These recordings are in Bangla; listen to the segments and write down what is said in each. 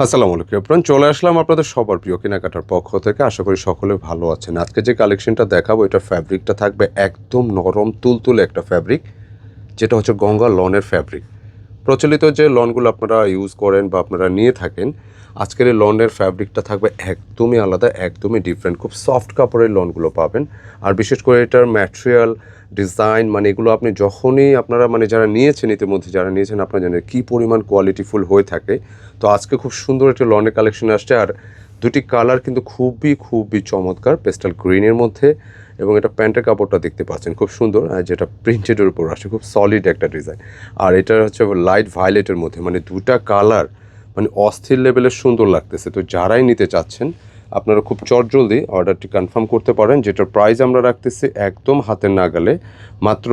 আসসালামু আলাইকুম এপ্রন চলে আসলাম আপনাদের সবার প্রিয় কেনাকাটার পক্ষ থেকে। আশা করি সকলে ভালো আছেন। আজকে যে কালেকশনটা দেখাবো, এটা ফ্যাব্রিকটা থাকবে একদম নরম, তুলতুলে একটা ফ্যাব্রিক যেটা হচ্ছে গঙ্গা লনের ফ্যাব্রিক প্রচলিত যে লনগুলো আপনারা ইউজ করেন বা আপনারা নিয়ে থাকেন, আজকের এই লনের ফ্যাব্রিকটা থাকবে একদমই আলাদা, একদমই ডিফারেন্ট খুব সফট কাপড়ের লনগুলো পাবেন। আর বিশেষ করে এটার ম্যাটেরিয়াল ডিজাইন মানে এগুলো আপনি যখনই আপনারা মানে যারা নিয়েছেন ইতিমধ্যে, যারা নিয়েছেন আপনারা জানেন কী পরিমাণ কোয়ালিটিফুল হয়ে থাকে। তো আজকে খুব সুন্দর একটা লনের কালেকশন আসছে। আর দুটি কালার কিন্তু খুবই খুবই চমৎকার পেস্টাল গ্রিনের মধ্যে এবং এটা প্যান্টের কাপড়টা দেখতে পাচ্ছেন, খুব সুন্দর যেটা প্রিন্টেডের উপর আসে, খুব সলিড একটা ডিজাইন। আর এটা হচ্ছে লাইট ভায়োলেটের মধ্যে মানে দুটা কালার মানে অস্থির লেভেলের সুন্দর লাগতেছে। তো যারাই নিতে চাচ্ছেন, আপনারা খুব চটজলদি অর্ডারটি কনফার্ম করতে পারেন, যেটার প্রাইস আমরা রাখতেছি একদম হাতের নাগালে, মাত্র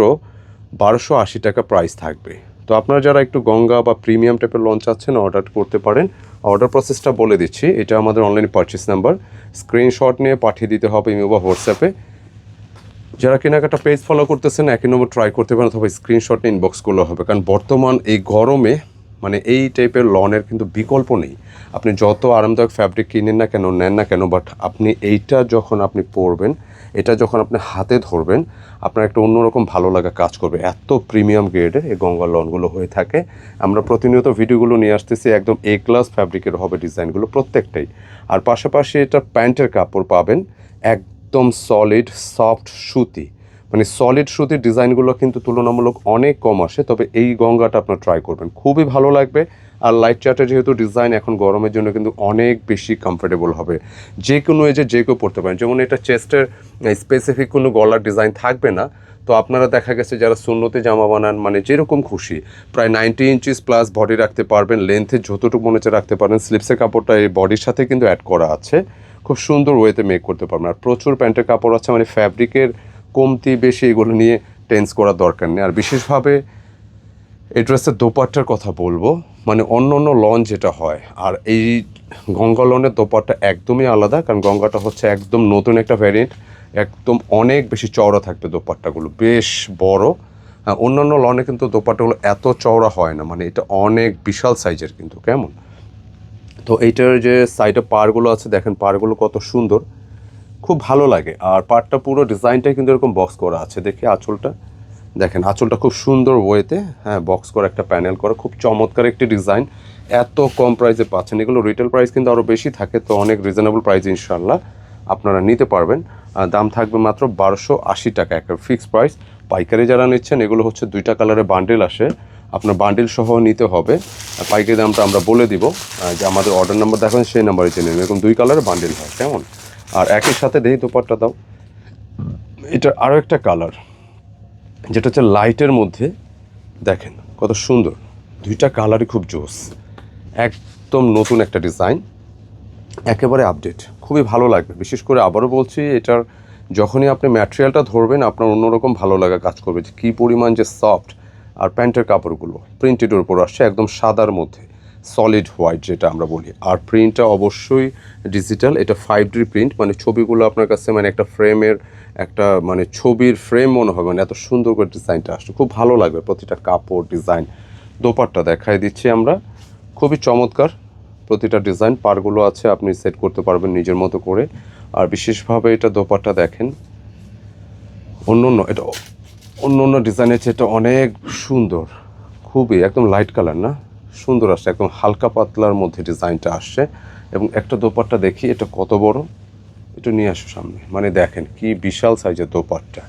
বারোশো আশি টাকা প্রাইস থাকবে। তো আপনারা যারা একটু গঙ্গা বা প্রিমিয়াম টাইপের লঞ্চ আছেন অর্ডার করতে পারেন। অর্ডার প্রসেসটা বলে দিচ্ছি, এটা আমাদের অনলাইন পারচেস নাম্বার স্ক্রিনশট নিয়ে পাঠিয়ে দিতে হবে ইমো বা হোয়াটসঅ্যাপে। যারা কেনাকাটা পেজ ফলো করতেছেন, একই নম্বর ট্রাই করতে পারেন, অথবা স্ক্রিনশট নিয়ে ইনবক্স করলে হবে। কারণ বর্তমান এই গরমে মানে এই টাইপের লনের কিন্তু বিকল্প নেই। আপনি যত আরামদায়ক ফ্যাব্রিক কিনেন না কেন, নেন না কেন বাট আপনি এইটা যখন আপনি পরবেন, এটা যখন আপনি হাতে ধরবেন, আপনার একটা অন্যরকম ভালো লাগা কাজ করবে। এত প্রিমিয়াম গ্রেডের এই গঙ্গা লনগুলো হয়ে থাকে। আমরা প্রতিনিয়ত ভিডিওগুলো নিয়ে আসতেছি, একদম এ ক্লাস ফ্যাব্রিকের হবে ডিজাইনগুলো প্রত্যেকটাই। আর পাশাপাশি এটা প্যান্টের কাপড় পাবেন, একদম সলিড সফট সুতি। মানে সলিড সুতির ডিজাইনগুলো কিন্তু তুলনামূলক অনেক কম আসে, তবে এই গঙ্গাটা আপনার ট্রাই করবেন। খুবই ভালো লাগবে, আর লাইট চার্টের যেহেতু ডিজাইন এখন গরমের জন্য কিন্তু অনেক বেশি কমফোর্টেবল হবে। যে কোনো এজে যে কেউ পড়তে পারেন, যেমন এটা চেস্টের স্পেসিফিক কোনো গলার ডিজাইন থাকবে না, তো আপনারা দেখা গেছে যারা শূন্যতে জামা বানান মানে যেরকম খুশি, প্রায় নাইনটি ইঞ্চিস প্লাস বডি রাখতে পারবেন লেন্থে যতটুকু মনে হচ্ছে রাখতে পারবেন স্লিপসের কাপড়টা এই বডির সাথে কিন্তু অ্যাড করা আছে। খুব সুন্দর ওয়েতে মেক করতে পারবেন, আর প্রচুর প্যান্টের কাপড় আছে মানে ফ্যাব্রিকের কমতি বেশি এগুলো নিয়ে টেন্স করার দরকার নেই। আর বিশেষভাবে এই ড্রেসের দোপাট্টার কথা বলব মানে অন্য অন্য লন যেটা হয়, আর এই গঙ্গা লনের দোপাট্টা একদমই আলাদা, কারণ গঙ্গাটা হচ্ছে একদম নতুন একটা ভ্যারিয়েন্ট একদম অনেক বেশি চওড়া থাকবে দোপাট্টাগুলো, বেশ বড়। হ্যাঁ অন্যান্য লনে কিন্তু দোপাট্টাগুলো এত চওড়া হয় না মানে এটা অনেক বিশাল সাইজের কিন্তু, কেমন? তো এইটার যে সাইডে পারগুলো আছে, দেখেন পারগুলো কত সুন্দর। খুব ভালো লাগে। আর পার্টটা পুরো ডিজাইনটাই কিন্তু এরকম বক্স করা আছে। দেখি আঁচলটা। দেখেন, আঁচলটা খুব সুন্দর ওয়েতে হ্যাঁ বক্স করা একটা প্যানেল করা। খুব চমৎকার একটি ডিজাইন এত কম প্রাইসে পাচ্ছেন। এগুলো রিটেল প্রাইস কিন্তু আরও বেশি থাকে, তো অনেক রিজনেবল প্রাইস ইনশাল্লাহ আপনারা নিতে পারবেন। দাম থাকবে মাত্র বারোশো আশি টাকা একটা ফিক্সড প্রাইস পাইকারি যারা নিচ্ছেন, এগুলো হচ্ছে দুইটা কালারের বান্ডেল আসে। আপনার বান্ডেল সহ নিতে হবে। পাইকারি দামটা আমরা বলে দিব যে আমাদের অর্ডার নাম্বার দেখেন, সেই নাম্বারে নেবেন এরকম দুই কালারের বান্ডেল হয়, কেমন? আর একই সাথে দেই দোপাট্টা দাও। এটার আরও একটা কালার যেটা হচ্ছে লাইটের মধ্যে, দেখেন কত সুন্দর। দুইটা কালারই খুব জোস, একদম নতুন একটা ডিজাইন একেবারে আপডেট খুবই ভালো লাগবে। বিশেষ করে আবারও বলছি, এটার যখনই আপনি ম্যাটেরিয়ালটা ধরবেন, আপনার অন্যরকম ভালো লাগা কাজ করবে যে কী পরিমাণ যে সফট আর প্যান্টের কাপড়গুলো প্রিন্টেডের উপর আসছে, একদম সাদার মধ্যে। সলিড হোয়াইট যেটা আমরা বলি। আর প্রিন্টটা অবশ্যই ডিজিটাল এটা ফাইভ ডি প্রিন্ট মানে ছবিগুলো আপনার কাছে মানে একটা ফ্রেমের একটা মানে ছবির ফ্রেম মনে হবে মানে এত সুন্দর করে ডিজাইনটা আসছে। খুব ভালো লাগবে প্রতিটা কাপড় ডিজাইন দোপাট্টা দেখাই দিচ্ছি আমরা। খুবই চমৎকার প্রতিটা ডিজাইন পারগুলো আছে, আপনি সেট করতে পারবেন নিজের মতো করে। আর বিশেষভাবে এটা দোপাট্টা দেখেন। অন্য অন্য এটা অন্য অন্য ডিজাইনের চেয়ে এটা অনেক সুন্দর। খুবই, একদম লাইট কালার না? সুন্দর আসছে, একদম হালকা পাতলার মধ্যে ডিজাইনটা আসছে। এবং একটা দোপাট্টা দেখি, এটা কত বড়? একটু নিয়ে আসো সামনে। মানে দেখেন কি বিশাল সাইজের দোপাট্টা।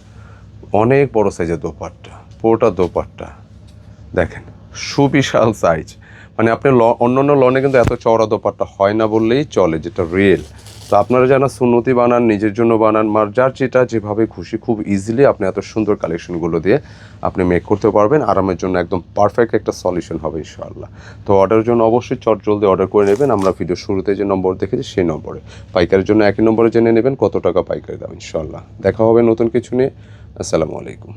অনেক বড় সাইজের দোপাট্টা পুরোটা দোপাট্টা। দেখেন, সুবিশাল সাইজ মানে আপনি ল অন্য লনে কিন্তু এত চওড়া দোপাট্টা হয় না বললেই চলে, যেটা রিয়েল তো আপনারা যারা সুন্নতি বানান, নিজের জন্য বানান, মার যার যেটা যেভাবে খুশি, খুব ইজিলি আপনি এত সুন্দর কালেকশনগুলো দিয়ে আপনি মেক করতে পারবেন। আরামের জন্য একদম পারফেক্ট একটা সলিউশন হবে ইনশাআল্লাহ। তো অর্ডারের জন্য অবশ্যই চট জলদি অর্ডার করে নেবেন। আমরা ভিডিও শুরুতে যে নম্বর দেখেছি, সেই নম্বরে। পাইকারের জন্য একই নম্বরে জেনে নেবেন কত টাকা পাইকারি দাম ইনশাআল্লাহ। দেখা হবে নতুন কিছু নিয়ে। আসসালামু আলাইকুম।